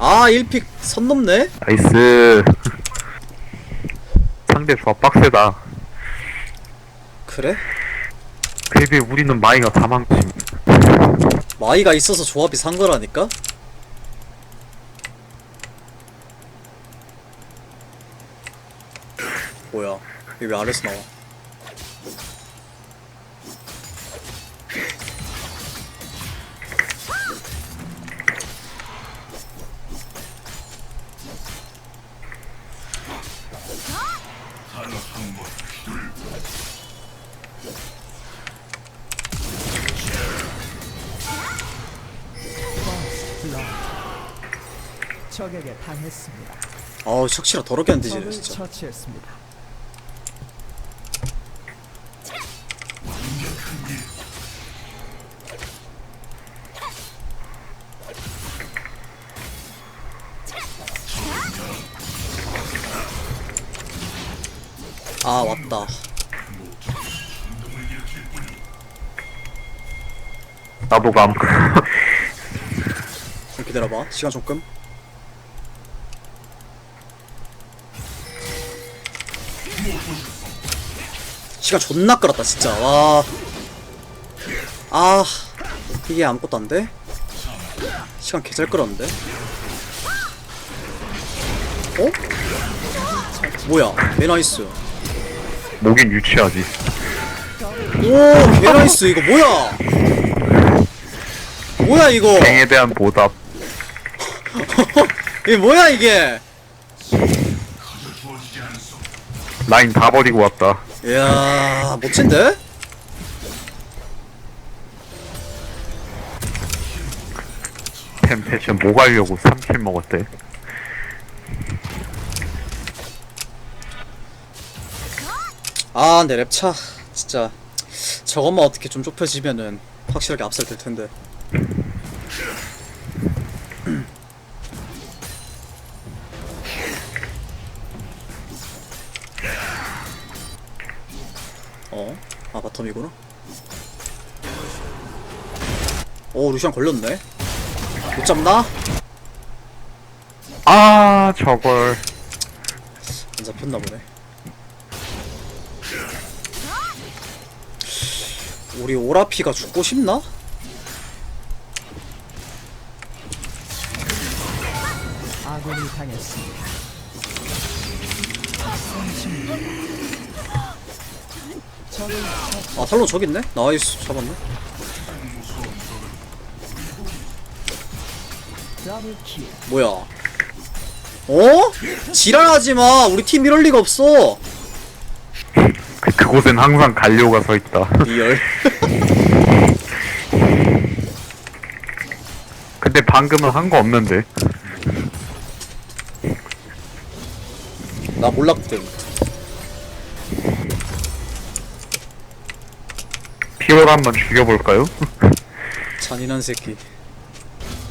아 1픽 선 넘네? 나이스 상대 조합 빡세다 그래? 그에 비해 우리는 마이가 다 망침 마이가 있어서 조합이 산 거라니까? 이게 왜 아래서 나와 적에게 당했습니다. 아우 척치라 더럽게 안 적을 진짜 처치했습니다. 왔다 나도 감 좀 기다려봐 시간 조금 시간 존나 끌었다 진짜 와. 아 이게 아무것도 안 돼? 시간 개 잘 끌었는데? 어? 뭐야 개나이스 목인 유치하지. 오 개나이스 이거 뭐야? 뭐야 이거? 갱에 대한 보답. 이게 뭐야 이게? 라인 다 버리고 왔다. 이야 멋진데? 템 패션 뭐 가려고 3킬 먹었대 아 근데 랩차. 진짜. 저것만 어떻게 좀 좁혀지면은 확실하게 앞설 될 텐데. 어? 아 바텀이구나. 오 루시안 걸렸네. 못 잡나? 아 저걸. 안 잡혔나 보네 우리 오라피가 죽고 싶나? 아군이 당했습니다. 아 탈론 저기 있네? 나이스 잡았네 더블 킬. 뭐야 어? 지랄하지마 우리 팀 이럴 리가 없어 그, 그곳엔 항상 갈려가 서 있다. 리얼. 근데 방금은 한 거 없는데. 나 몰랐거든 피오를 한번 죽여볼까요? 잔인한 새끼.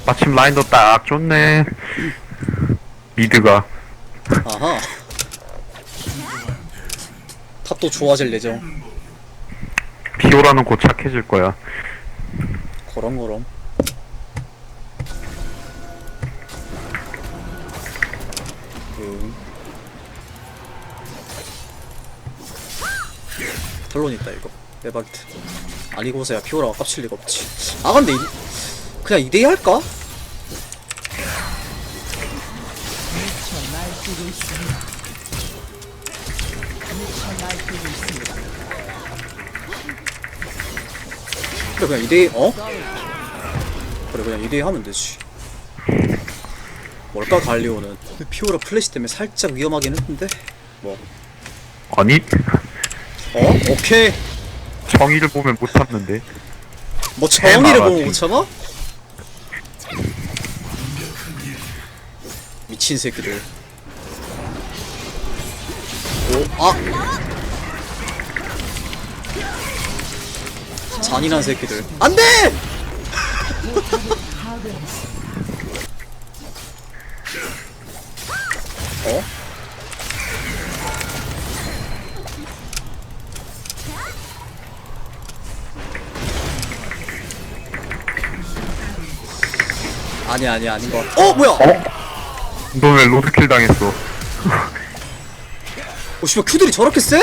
마침 라인도 딱 좋네. 미드가. 아하 탑도 좋아질 예정 피오라는 곧 착해질 거야 거렁거렁 응. 탈론 있다 이거 대박이다 아니고서야 피오라가 깝칠 리가 없지 아 근데 이, 그냥 2대2 할까? 있습니다. 그래 그냥 2대2 어? 그래 그냥 2대2 하면 되지. 뭘까 갈리오는? 피오라 플래시 때문에 살짝 위험하긴 했는데 뭐. 아니? 어? 오케이. 정의를 보면 못 참는데. 뭐 정의를 보면 못 참아? 미친 새끼들. 오, 아! 잔인한 새끼들. 안 돼! 어? 아니 아니 아닌 거. 어 뭐야? 어? 너 왜 로드킬 당했어? 어 씨발 큐들이 저렇게 세?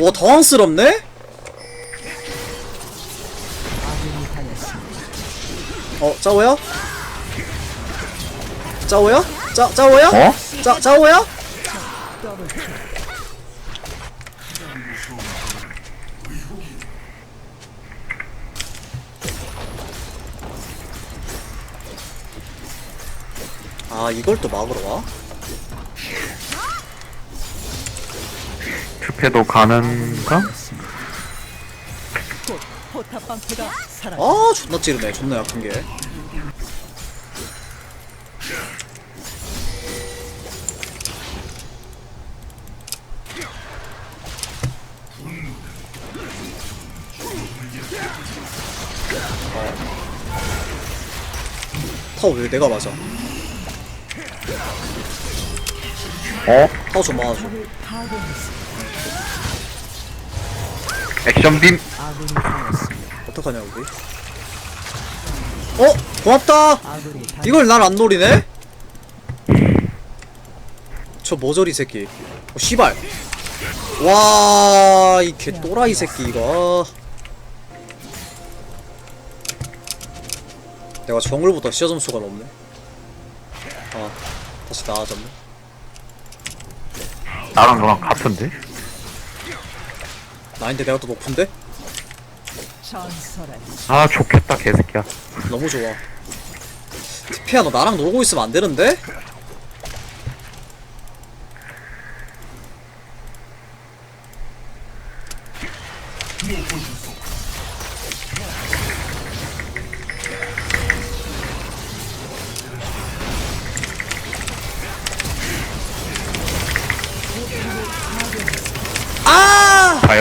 와 당황스럽네? 어 짜오야? 짜오야? 짜 짜오야? 어? 짜 짜오야? 아 이걸 또 막으러 와? 투패도 가는가? 곧 포탑 방패가 사라. 아 존나 찌르네 존나 약한 게 어. 타워 왜 내가 맞아 어? 좀 막아줘. 액션 빔! 어떡하냐 우리 어? 고맙다. 이걸 날 안 노리네? 저 모조리 새끼 어, 씨발 와이 개 또라이 새끼 이거 내가 정글보다 시야 점수가 높네 아 다시 나아졌네 나랑 너랑 같은데? 나인데 내가 더 높은데? 아 좋겠다 개새끼야 너무 좋아 티피야 너 나랑 놀고 있으면 안 되는데?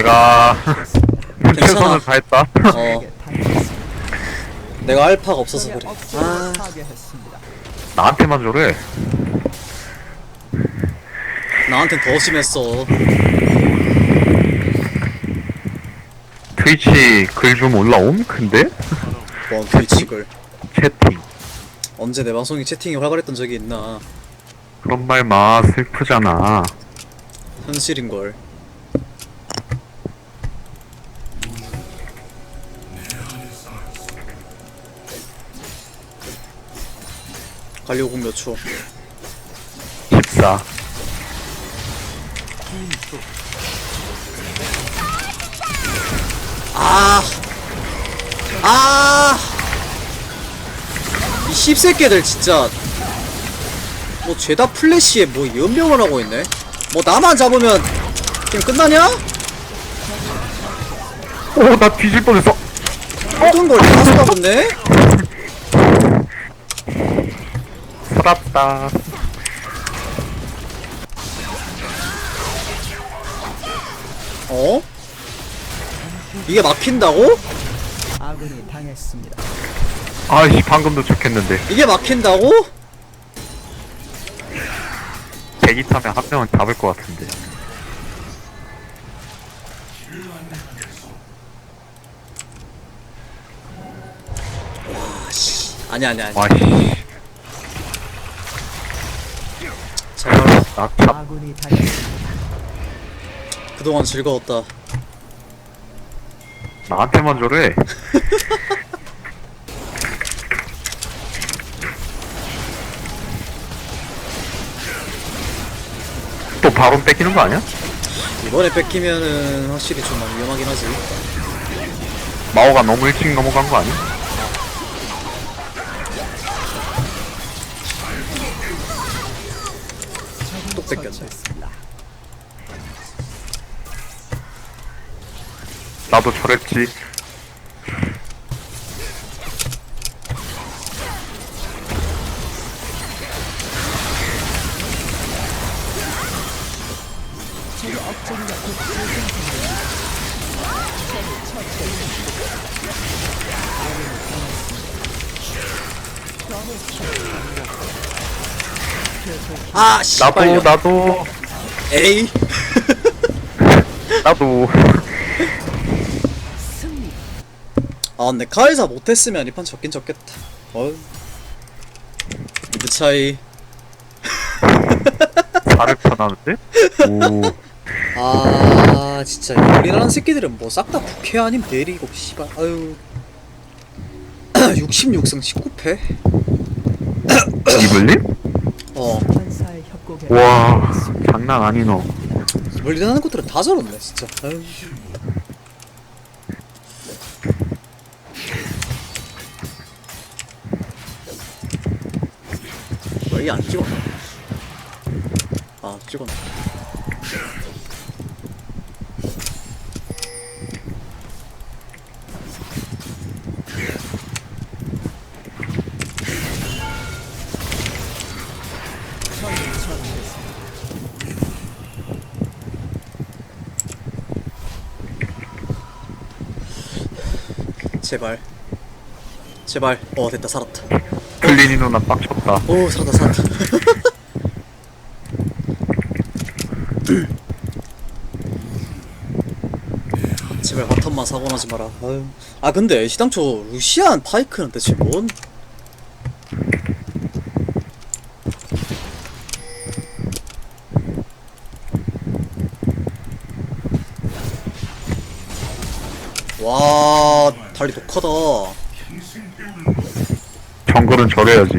아! 잘가 최선을 다했다 어. 내가 알파가 없어서 그래. 아. 나한테만 저래 나한텐 더 심했어. 트위치 글 좀 올라옴? 근데? 뭐 트위치글. 채팅 언제 내 방송이 채팅이 활발했던 적이 있나? 그런 말 마 슬프잖아 현실인 걸. 갈려공 몇 초? 14 아, 아, 이 씹새끼들 진짜 뭐 죄다 플래시에 뭐 연명을 하고 있네. 뭐 나만 잡으면 게임 끝나냐? 오나 뒤질 뻔했어 모든 걸 다섯 잡았네. 살았다 어? 이게 막힌다고? 아군이 당했습니다. 아이씨 방금 도착했는데 이게 막힌다고? 대기 타면 한 명은 잡을 것 같은데 아니 아니 아니. 와씨 잘 가라. 아군이 당했습니다. 그동안 즐거웠다. 나한테만 저래 또 바로 뺏기는 거 아니야? 이번에 뺏기면은 확실히 좀 많이 위험하긴 하지. 마오가 너무 일찍 넘어간 거 아니야? 나도 저랬지. 아 씨. 나도 나도 에이. 나도 아 근데 카이사 못했으면 이판 졌긴 졌겠다. 어휴 미드 차이. 4렙 나는데? 오. 아 진짜. 우리라는 새끼들은 뭐 싹 다 국회 아님 내리고 씨발. 아유. 66승 19패? 이블린? 어. 와 장난 아니노. 우리라는 것들은 다 저렇네 진짜. 아유 왜안 찍었나? 아 찍었네 제발. 제발. 어 됐다. 살았다 클린이 누나 빡쳤다 오 살았다 살았다 제발 바텀만 사고 나지 마라 아유. 아 근데 시당초 루시안 파이크는 대체 뭔 와, 달리 독하다. 정글은 저래야지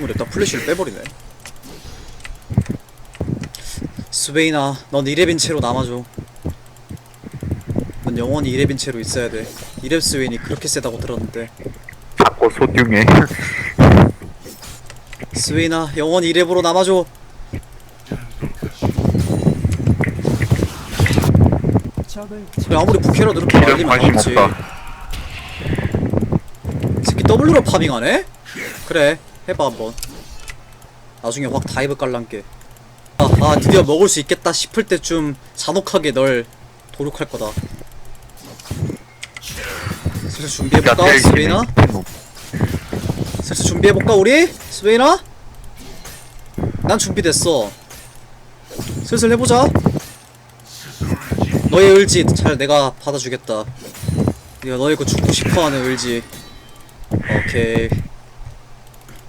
어, 냈다 플래시를 빼버리네. 스베이나, 넌 이레빈 채로 남아줘. 넌 영원히 이레빈 채로 있어야 돼. 이랩 스웨인이 그렇게 세다고 들었는데. 자꾸 소중해 스웨이나, 영원히 이랩으로 남아줘. 그래, 아무리 부캐라도 이렇게 말리면 관심. 없다 새끼 W로 파밍하네? 그래, 해봐 한번. 나중에 확 다이브 깔란게. 아, 아, 드디어 먹을 수 있겠다 싶을 때쯤 잔혹하게 널 도륙할 거다. 슬슬 준비해볼까, 스웨이나? 슬슬 준비해볼까, 우리? 스웨이나? 난 준비됐어. 슬슬 해보자. 너의 의지 잘 내가 받아주겠다. 너의 그 죽고 싶어하는 의지. 오케이.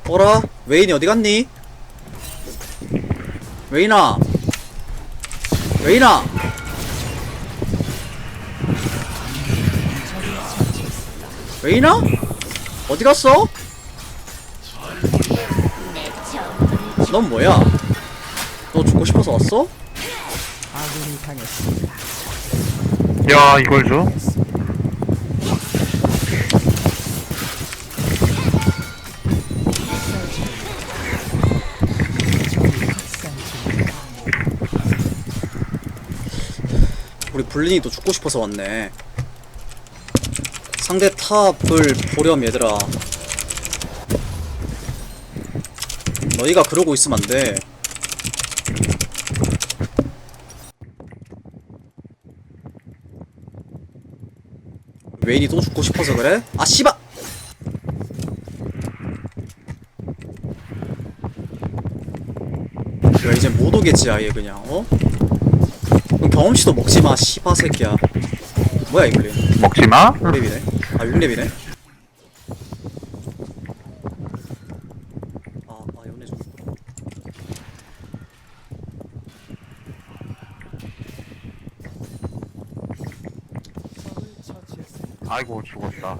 어라? 웨인이 어디 갔니? 웨인아. 웨인아. 웨인아? 어디 갔어? 넌 뭐야? 너 죽고 싶어서 왔어? 야 이걸 줘? 우리 블린이 또 죽고 싶어서 왔네. 상대 탑을 보렴 얘들아. 너희가 그러고 있으면 안 돼. 웨인이 또 죽고 싶어서 그래? 아 씨발! 야 이제 못 오겠지 아예 그냥 어? 경험치도 먹지마 씨바 새끼야 뭐야 이글린 먹지마? 5렙이네 아 6렙이네 아, 아 연애 좀. 아이고 죽었다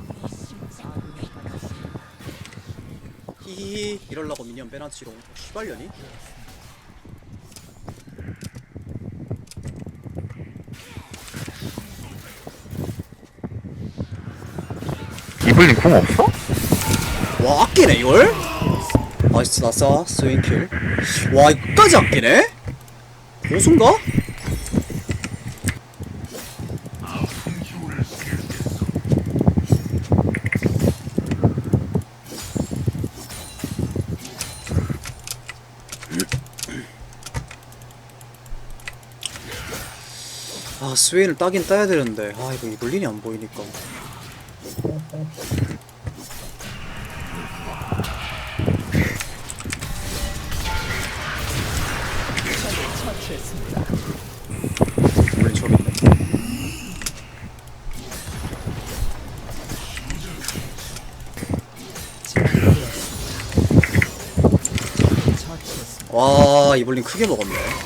히히히 이럴라고 미니언 빼놨지롱 씨발려니? 이블린 궁 없어? 와 아끼네 이걸? 나이스 나싸 스윙킬 와 이거까지 아끼네? 고수인가? 아 스웨인을 따긴 따야 되는데 아 이거 이블린이 안 보이니까 우리 와 이블린 크게 먹었네.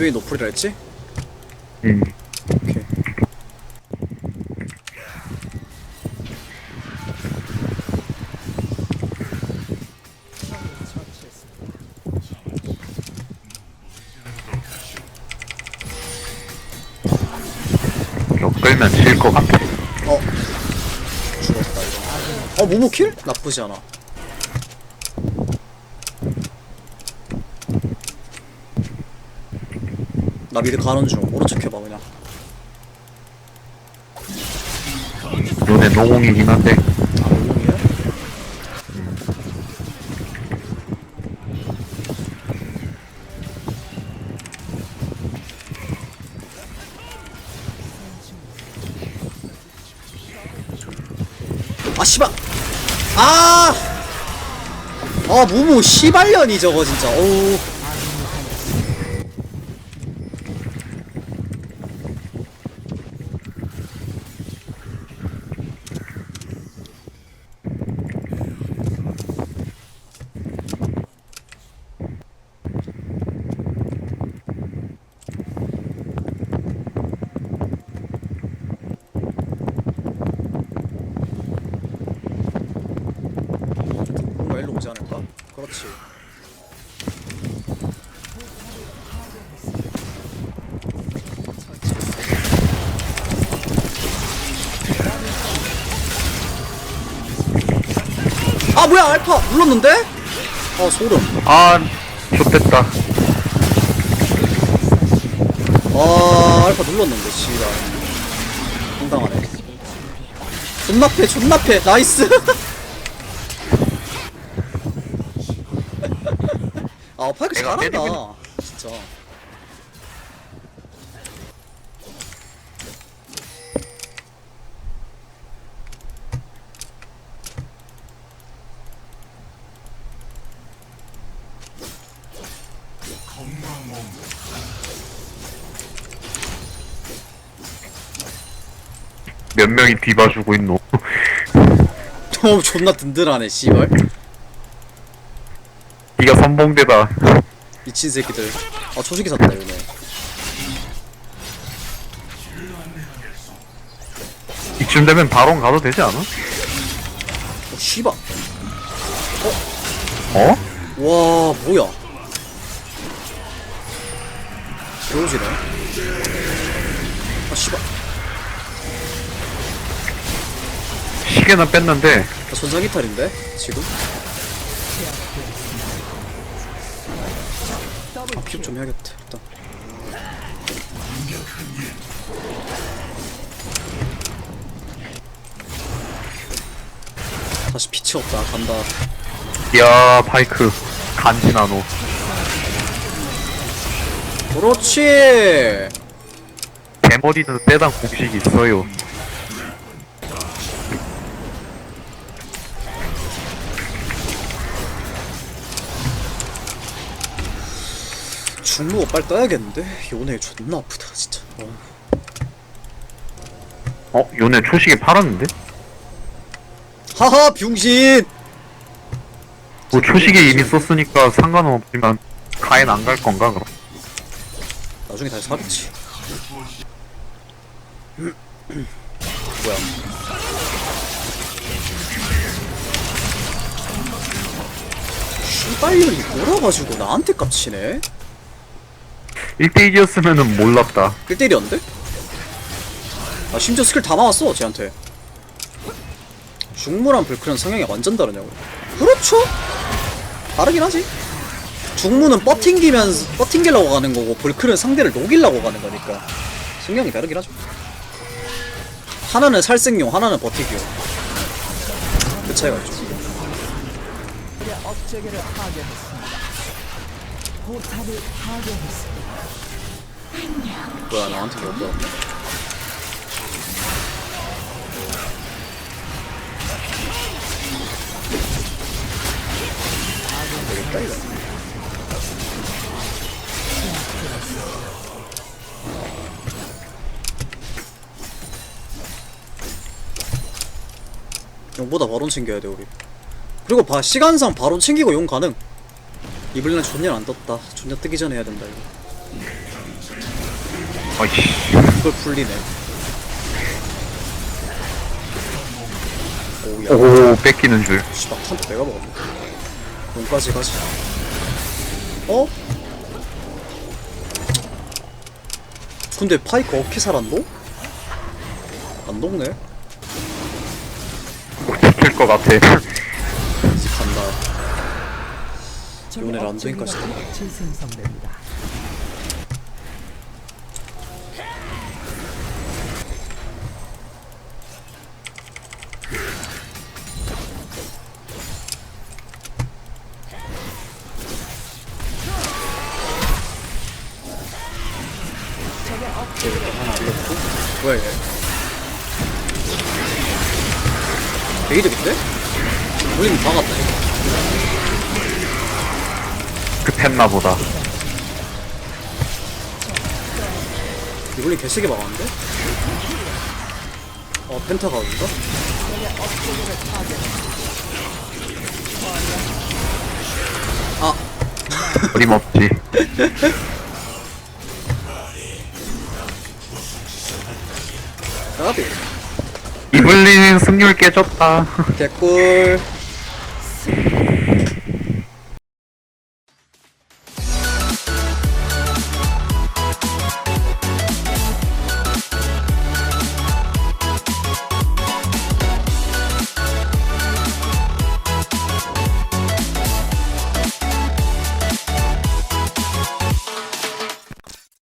스웨이 노플이라 했지? 음. 오케이 이거 끌면 질 것 같아. 어 죽었다 이거 어 모모킬? 나쁘지 않아 나 미드 가는 중 오른쪽 해봐 그냥 눈에 노공이긴 한데. 아 모공이야? 아 씨발 아! 아 무무 씨발년이 저거 진짜 어우 뭔가 일로 오지 않을까? 그렇지 아 뭐야 알파. 눌렀는데? 아 소름. 아, 좋됐다. 아 알파 눌렀는데 씨발. 황당하네. 존나 패 존나 패. 나이스. 아 파이크 내가 잘한다. 진짜 몇 명이 뒤봐주고 있노. 어 존나 든든하네 씨발 니가 선봉대다. 미친 새끼들 아 초식이 샀다 이거네 이쯤 되면 바론 가도 되지 않아? 어 씨발 어? 와 뭐야 개오지네 아 씨발 시계는 뺐는데, 나 전자기탈인데 지금 아, 킵좀 해야겠다 일단 다시 빛이 없다 간다 야 파이크. 간지나노. 그렇지 대머리는 빼당 공식이 있어요. 중路빨리 떠야겠는데 요네 존나 아프다 진짜 어. 어? 요네 초식에 팔았는데? 하하 병신 뭐 초식에 이미 썼으니까 상관은 없지만 가엔 안 갈 건가 그럼? 나중에 다시 사겠지 뭐야 씨발년이 몰아가지고 나한테 깝치네 1대1이었으면은 몰랐다. 1대1이었는데? 아 심지어 스킬 다 나왔어 쟤한테 중무랑 불크랑 성향이 완전 다르냐고 그렇죠 다르긴 하지 중무는 뻗팅기면서 뻗팅기려고 가는 거고 불크는 상대를 녹이려고 가는 거니까 성향이 다르긴 하죠 하나는 살생용 하나는 버티기용 그 차이가 있죠 우리 업체계를 파괴했습니다. 포탑을 파괴했습니다. 뭐야 나한테 못 들었네. 되겠다 이거 용보다 바론 챙겨야 돼 우리. 그리고 봐 시간상 바론 챙기고 용 가능. 이블린 존냐 안 떴다. 존냐 뜨기 전에 해야 된다 이거. 어이씨. 그걸 풀리네 오야 오, 뺏기는 줄. 씨발 탄도 내가 먹었네 용까지 가지 어? 근데 파이크 어떻게 살았노? 안 녹네 꼭 지킬 것 같아. 간다 적의 이번에 업적이 란도인까지 막 재생성됩니다. 어 펜타가 어딘가? 아 어림없지. 까비 이블린 승률 깨졌다. 개꿀